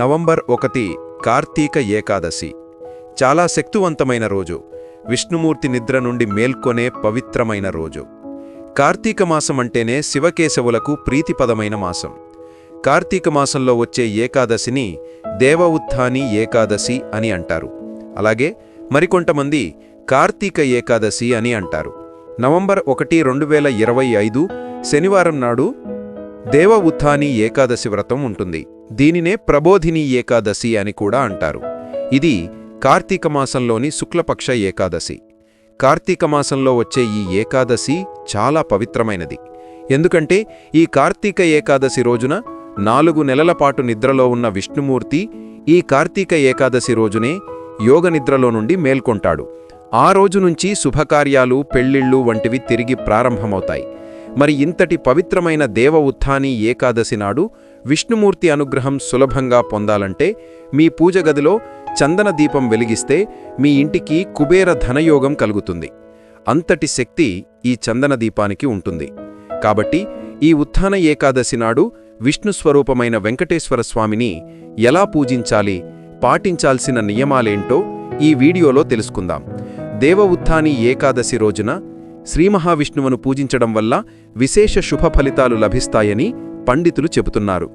November ఒకటి కార్తీక ఏకాదశి. చాలా శక్తివంతమైన రోజు. విష్ణుమూర్తి నిద్ర నుండి మేల్కొనే పవిత్రమైన రోజు. కార్తీక మాసం అంటేనే శివకేశవులకు ప్రీతిపదమైన మాసం. కార్తీక మాసంలో వచ్చే ఏకాదశిని దేవ ఉత్థాని ఏకాదశి అని అంటారు. అలాగే మరికొంతమంది కార్తీక ఏకాదశి అని అంటారు. నవంబర్ ఒకటి రెండు వేల ఇరవై ఐదు శనివారం నాడు దేవ ఉత్థాని ఏకాదశి వ్రతం ఉంటుంది. దీనినే ప్రబోధిని ఏకాదశి అని కూడా అంటారు. ఇది కార్తీక మాసంలోని శుక్లపక్ష ఏకాదశి. కార్తీక మాసంలో వచ్చే ఈ ఏకాదశి చాలా పవిత్రమైనది. ఎందుకంటే ఈ కార్తీక ఏకాదశి రోజున నాలుగు నెలల పాటు నిద్రలో ఉన్న విష్ణుమూర్తి ఈ కార్తీక ఏకాదశి రోజునే యోగ నిద్రలో నుండి మేల్కొంటాడు. ఆ రోజు నుంచి శుభకార్యాలు పెళ్ళిళ్ళు వంటివి తిరిగి ప్రారంభమవుతాయి. మరి ఇంతటి పవిత్రమైన దేవ ఉత్థాని ఏకాదశి నాడు విష్ణుమూర్తి అనుగ్రహం సులభంగా పొందాలంటే మీ పూజ గదిలో చందన దీపం వెలిగిస్తే మీ ఇంటికి కుబేర ధనయోగం కలుగుతుంది. అంతటి శక్తి ఈ చందన దీపానికి ఉంటుంది. కాబట్టి ఈ ఉత్థాన ఏకాదశి నాడు విష్ణు స్వరూపమైన వెంకటేశ్వర స్వామిని ఎలా పూజించాలి పాటించాల్సిన నియమాలేంటో ఈ వీడియోలో తెలుసుకుందాం. దేవ ఉత్థాని ఏకాదశి రోజున శ్రీమహావిష్ణువును పూజించడం వల్ల విశేష శుభ ఫలితాలు లభిస్తాయని పండితులు చెబుతున్నారు.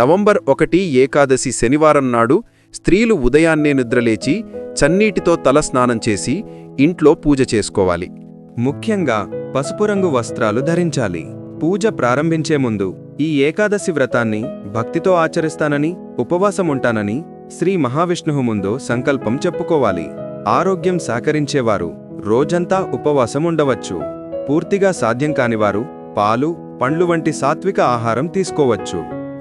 నవంబర్ ఒకటి ఏకాదశి శనివారం నాడు స్త్రీలు ఉదయాన్నే నిద్రలేచి చన్నీటితో తలస్నానం చేసి ఇంట్లో పూజ చేసుకోవాలి. ముఖ్యంగా పసుపు రంగు వస్త్రాలు ధరించాలి. పూజ ప్రారంభించే ముందు ఈ ఏకాదశి వ్రతాన్ని భక్తితో ఆచరిస్తానని ఉపవాసముంటానని శ్రీ మహావిష్ణువు ముందు సంకల్పం చెప్పుకోవాలి. ఆరోగ్యం సహకరించేవారు రోజంతా ఉపవాసం ఉండవచ్చు పూర్తిగా సాధ్యం కానివారు పాలు పండ్లు వంటి సాత్విక ఆహారం తీసుకోవచ్చు.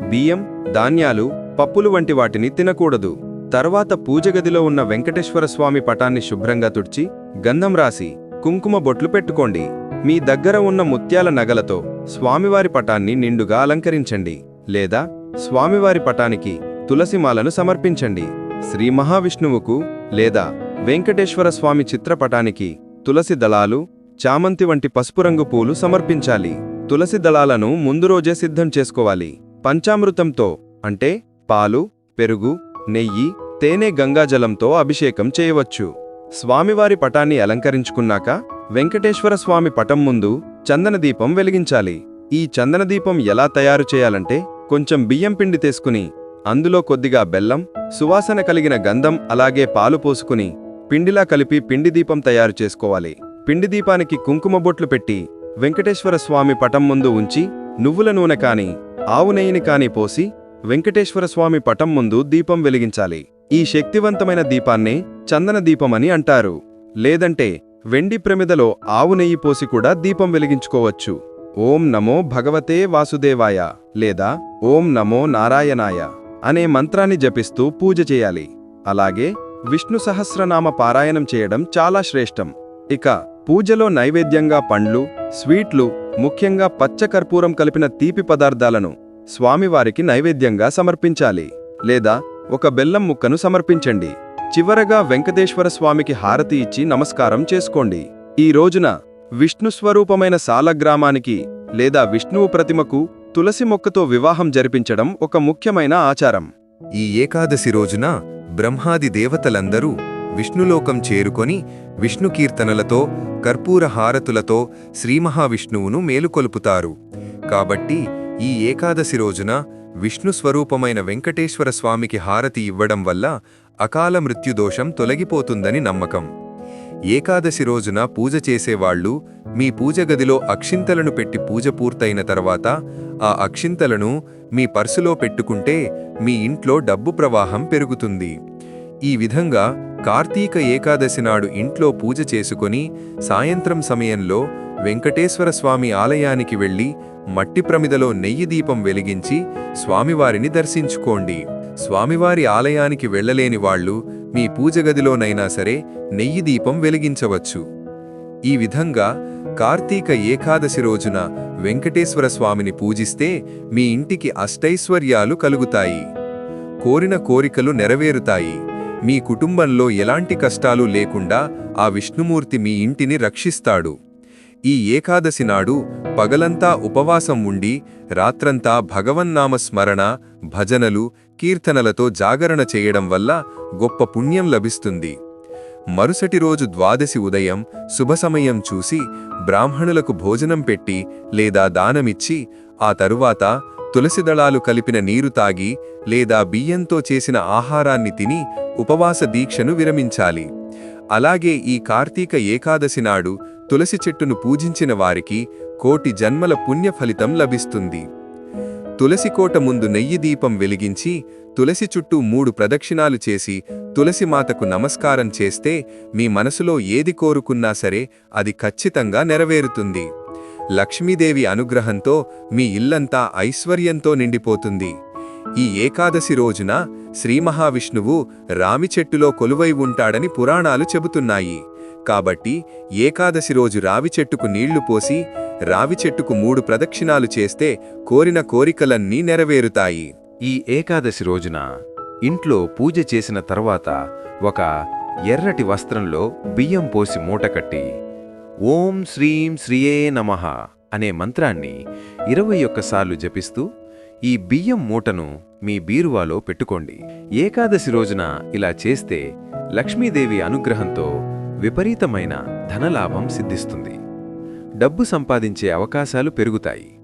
బియ్యం ధాన్యాలు పప్పులు వంటి వాటిని తినకూడదు. తర్వాత పూజగదిలో ఉన్న వెంకటేశ్వర స్వామి పటాన్ని శుభ్రంగా తుడిచి గంధం రాసి కుంకుమ బొట్లు పెట్టుకోండి. మీ దగ్గర ఉన్న ముత్యాల నగలతో స్వామివారి పటాన్ని నిండుగా అలంకరించండి. లేదా స్వామివారి పటానికి తులసిమాలను సమర్పించండి. శ్రీ మహావిష్ణువుకు లేదా వెంకటేశ్వర స్వామి చిత్రపటానికి తులసి దళాలు చామంతి వంటి పసుపు రంగు పూలు సమర్పించాలి. తులసి దళాలను ముందు రోజే సిద్ధం చేసుకోవాలి. పంచామృతంతో అంటే పాలు పెరుగు నెయ్యి తేనె గంగాజలంతో అభిషేకం చేయవచ్చు. స్వామివారి పటాన్ని అలంకరించుకున్నాక వెంకటేశ్వర స్వామి పటం ముందు చందనదీపం వెలిగించాలి. ఈ చందనదీపం ఎలా తయారు చేయాలంటే కొంచెం బియ్యం పిండి తీసుకుని అందులో కొద్దిగా బెల్లం సువాసన కలిగిన గంధం అలాగే పాలు పోసుకుని పిండిలా కలిపి పిండి దీపం తయారు చేసుకోవాలి. పిండి దీపానికి కుంకుమ బొట్లు పెట్టి వెంకటేశ్వర స్వామి పటం ముందు ఉంచి నువ్వుల నూనె కాని ఆవు నెయ్యిని కాని పోసి వెంకటేశ్వర స్వామి పటం ముందు దీపం వెలిగించాలి. ఈ శక్తివంతమైన దీపాన్నే చందన దీపమని అంటారు. లేదంటే వెండి ప్రమిదలో ఆవు నెయ్యి పోసి కూడా దీపం వెలిగించుకోవచ్చు. ఓం నమో భగవతే వాసుదేవాయ లేదా ఓం నమో నారాయణాయ అనే మంత్రాన్ని జపిస్తూ పూజ చేయాలి. అలాగే విష్ణు సహస్రనామ పారాయణం చేయడం చాలా శ్రేష్టం. ఇక పూజలో నైవేద్యంగా పండ్లు స్వీట్లు ముఖ్యంగా పచ్చకర్పూరం కలిపిన తీపి పదార్థాలను స్వామివారికి నైవేద్యంగా సమర్పించాలి. లేదా ఒక బెల్లం ముక్కను సమర్పించండి. చివరగా వెంకటేశ్వర స్వామికి హారతి ఇచ్చి నమస్కారం చేసుకోండి. ఈ రోజున విష్ణు స్వరూపమైన సాలగ్రామానికి లేదా విష్ణువు ప్రతిమకు తులసి మొక్కతో వివాహం జరిపించడం ఒక ముఖ్యమైన ఆచారం. ఈ ఏకాదశి రోజున బ్రహ్మాది దేవతలందరూ విష్ణులోకం చేరుకొని విష్ణు కీర్తనలతో కర్పూర హారతులతో శ్రీమహావిష్ణువును మేలుకొలుపుతారు. కాబట్టి ఈ ఏకాదశి రోజున విష్ణు స్వరూపమైన వెంకటేశ్వర స్వామికి హారతి ఇవ్వడం వల్ల అకాల మృత్యుదోషం తొలగిపోతుందని నమ్మకం. ఏకాదశి రోజున పూజ చేసేవాళ్ళు మీ పూజ గదిలో అక్షింతలను పెట్టి పూజ పూర్తయిన తర్వాత ఆ అక్షింతలను మీ పర్సులో పెట్టుకుంటే మీ ఇంట్లో డబ్బు ప్రవాహం పెరుగుతుంది. ఈ విధంగా కార్తీక ఏకాదశి నాడు ఇంట్లో పూజ చేసుకొని సాయంత్రం సమయంలో వెంకటేశ్వర స్వామి ఆలయానికి వెళ్ళి మట్టి ప్రమిదలో నెయ్యి దీపం వెలిగించి స్వామివారిని దర్శించుకోండి. స్వామివారి ఆలయానికి వెళ్ళలేని వాళ్ళు మీ పూజగదిలోనైనా సరే నెయ్యి దీపం వెలిగించవచ్చు. ఈ విధంగా కార్తీక ఏకాదశి రోజున వెంకటేశ్వర స్వామిని పూజిస్తే మీ ఇంటికి అష్టైశ్వర్యాలు కలుగుతాయి. కోరిన కోరికలు నెరవేరుతాయి. మీ కుటుంబంలో ఎలాంటి కష్టాలు లేకుండా ఆ విష్ణుమూర్తి మీ ఇంటిని రక్షిస్తాడు. ఈ ఏకాదశి నాడు పగలంతా ఉపవాసం ఉండి రాత్రంతా భగవన్నామ స్మరణ భజనలు కీర్తనలతో జాగరణ చేయడం వల్ల గొప్ప పుణ్యం లభిస్తుంది. మరుసటి రోజు ద్వాదశి ఉదయం శుభ సమయం చూసి బ్రాహ్మణులకు భోజనం పెట్టి లేదా దానమిచ్చి ఆ తరువాత తులసిదళాలు కలిపిన నీరు తాగి లేదా బియ్యంతో చేసిన ఆహారాన్ని తిని ఉపవాస దీక్షను విరమించాలి. అలాగే ఈ కార్తీక ఏకాదశి నాడు తులసి చెట్టును పూజించిన వారికి కోటి జన్మల పుణ్య ఫలితం లభిస్తుంది. తులసి కోట ముందు నెయ్యి దీపం వెలిగించి తులసి చుట్టూ మూడు ప్రదక్షిణాలు చేసి తులసి మాతకు నమస్కారం చేస్తే మీ మనసులో ఏది కోరుకున్నా సరే అది ఖచ్చితంగా నెరవేరుతుంది. లక్ష్మీదేవి అనుగ్రహంతో మీ ఇల్లంతా ఐశ్వర్యంతో నిండిపోతుంది. ఈ ఏకాదశి రోజున శ్రీ మహావిష్ణువు కొలువై ఉంటాడని పురాణాలు చెబుతున్నాయి. కాబట్టి ఏకాదశి రోజు రావి చెట్టుకు నీళ్ళు పోసి రావి చెట్టుకు మూడు ప్రదక్షిణాలు చేస్తే కోరిన కోరికలన్నీ నెరవేరుతాయి. ఈ ఏకాదశి రోజున ఇంట్లో పూజ చేసిన తర్వాత ఒక ఎర్రటి వస్త్రంలో బియ్యం పోసి మూటకట్టి ఓం శ్రీం శ్రీయే నమ అనే మంత్రాన్ని ఇరవై ఒక్కసార్లు జపిస్తూ ఈ బియ్యం మూటను మీ బీరువాలో పెట్టుకోండి. ఏకాదశి రోజున ఇలా చేస్తే లక్ష్మీదేవి అనుగ్రహంతో విపరీతమైన ధనలాభం సిద్ధిస్తుంది. డబ్బు సంపాదించే అవకాశాలు పెరుగుతాయి.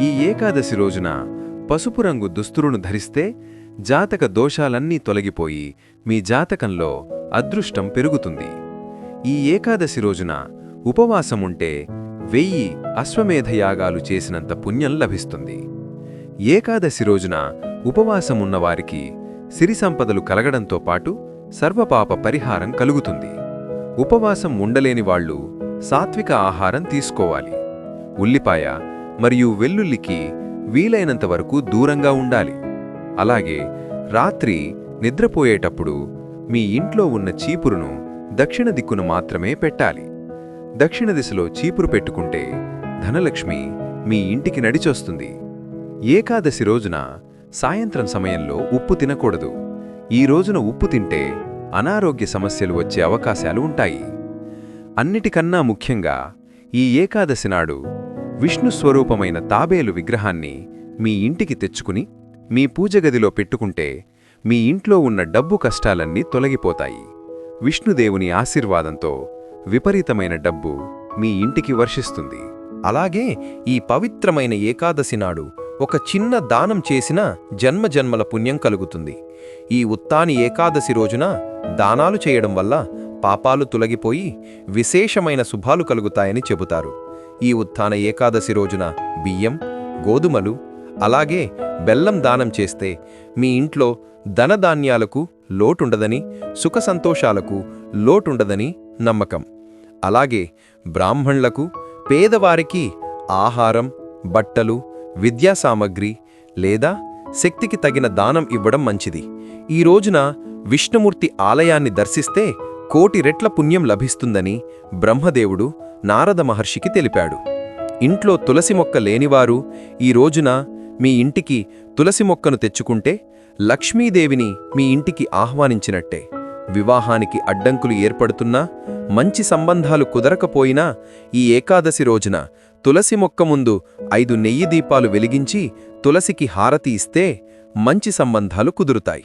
ఈ ఏకాదశి రోజున పసుపు రంగు దుస్తులను ధరిస్తే జాతక దోషాలన్నీ తొలగిపోయి మీ జాతకంలో అదృష్టం పెరుగుతుంది. ఈ ఏకాదశి రోజున ఉపవాసముంటే వెయ్యి అశ్వమేధయాగాలు చేసినంత పుణ్యం లభిస్తుంది. ఏకాదశి రోజున ఉపవాసమున్నవారికి సిరి సంపదలు కలగడంతో పాటు సర్వపాప పరిహారం కలుగుతుంది. ఉపవాసం ఉండలేని వాళ్ళు సాత్విక ఆహారం తీసుకోవాలి. ఉల్లిపాయ మరియు వెల్లుల్లికి వీలైనంత వరకు దూరంగా ఉండాలి. అలాగే రాత్రి నిద్రపోయేటప్పుడు మీ ఇంట్లో ఉన్న చీపురును దక్షిణ దిక్కున మాత్రమే పెట్టాలి. దక్షిణ దిశలో చీపురు పెట్టుకుంటే ధనలక్ష్మి మీ ఇంటికి నడిచొస్తుంది. ఏకాదశి రోజున సాయంత్రం సమయంలో ఉప్పు తినకూడదు. ఈ రోజున ఉప్పు తింటే అనారోగ్య సమస్యలు వచ్చే అవకాశాలు ఉంటాయి. అన్నిటికన్నా ముఖ్యంగా ఈ ఏకాదశి నాడు విష్ణు స్వరూపమైన తాబేలు విగ్రహాన్ని మీ ఇంటికి తెచ్చుకుని మీ పూజగదిలో పెట్టుకుంటే మీ ఇంట్లో ఉన్న డబ్బు కష్టాలన్నీ తొలగిపోతాయి. విష్ణుదేవుని ఆశీర్వాదంతో విపరీతమైన డబ్బు మీ ఇంటికి వర్షిస్తుంది. అలాగే ఈ పవిత్రమైన ఏకాదశి నాడు ఒక చిన్న దానం చేసిన జన్మజన్మల పుణ్యం కలుగుతుంది. ఈ ఉత్తాని ఏకాదశి రోజున దానాలు చేయడం వల్ల పాపాలు తొలగిపోయి విశేషమైన శుభాలు కలుగుతాయని చెబుతారు. ఈ ఉత్థాన ఏకాదశి రోజున బియ్యం గోధుమలు అలాగే బెల్లం దానం చేస్తే మీ ఇంట్లో ధనధాన్యాలకు లోటుండదని సుఖ సంతోషాలకు లోటుండదని నమ్మకం. అలాగే బ్రాహ్మణులకు పేదవారికి ఆహారం బట్టలు విద్యా సామగ్రి లేదా శక్తికి తగిన దానం ఇవ్వడం మంచిది. ఈ రోజున విష్ణుమూర్తి ఆలయాన్ని దర్శిస్తే కోటి రెట్ల పుణ్యం లభిస్తుందని బ్రహ్మదేవుడు నారద మహర్షికి తెలిపాడు. ఇంట్లో తులసి మొక్క లేనివారు ఈ రోజున మీ ఇంటికి తులసి మొక్కను తెచ్చుకుంటే లక్ష్మీదేవిని మీ ఇంటికి ఆహ్వానించినట్టే. వివాహానికి అడ్డంకులు ఏర్పడుతున్నా మంచి సంబంధాలు కుదరకపోయినా ఈ ఏకాదశి రోజున తులసి మొక్క ముందు ఐదు నెయ్యి దీపాలు వెలిగించి తులసికి హారతి ఇస్తే మంచి సంబంధాలు కుదురుతాయి.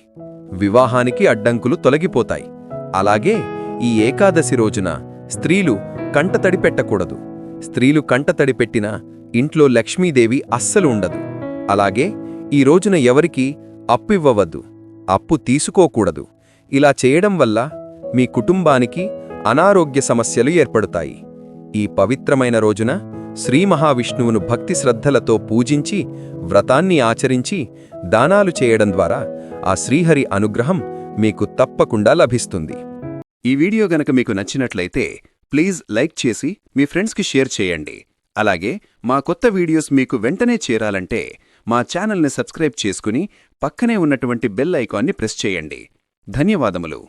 వివాహానికి అడ్డంకులు తొలగిపోతాయి. అలాగే ఈ ఏకాదశి రోజున స్త్రీలు కంటతడి పెట్టకూడదు. స్త్రీలు కంటతడి పెట్టినా ఇంట్లో లక్ష్మీదేవి అస్సలు ఉండదు. అలాగే ఈ రోజున ఎవరికి అప్పివ్వవద్దు అప్పు తీసుకోకూడదు. ఇలా చేయడం వల్ల మీ కుటుంబానికి అనారోగ్య సమస్యలు ఏర్పడతాయి. ఈ పవిత్రమైన రోజున శ్రీ మహావిష్ణువును భక్తి శ్రద్ధలతో పూజించి వ్రతాన్ని ఆచరించి దానాలు చేయడం ద్వారా ఆ శ్రీహరి అనుగ్రహం మీకు తప్పకుండా లభిస్తుంది. ఈ వీడియో గనక మీకు నచ్చినట్లయితే ప్లీజ్ లైక్ చేసి మీ ఫ్రెండ్స్కి షేర్ చేయండి. అలాగే మా కొత్త వీడియోస్ మీకు వెంటనే చేరాలంటే మా ఛానల్ని సబ్స్క్రైబ్ చేసుకుని పక్కనే ఉన్నటువంటి బెల్ ఐకాన్ని ప్రెస్ చేయండి. ధన్యవాదములు.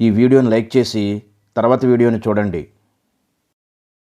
ఈ వీడియోను లైక్ చేసి తర్వాత వీడియోని చూడండి.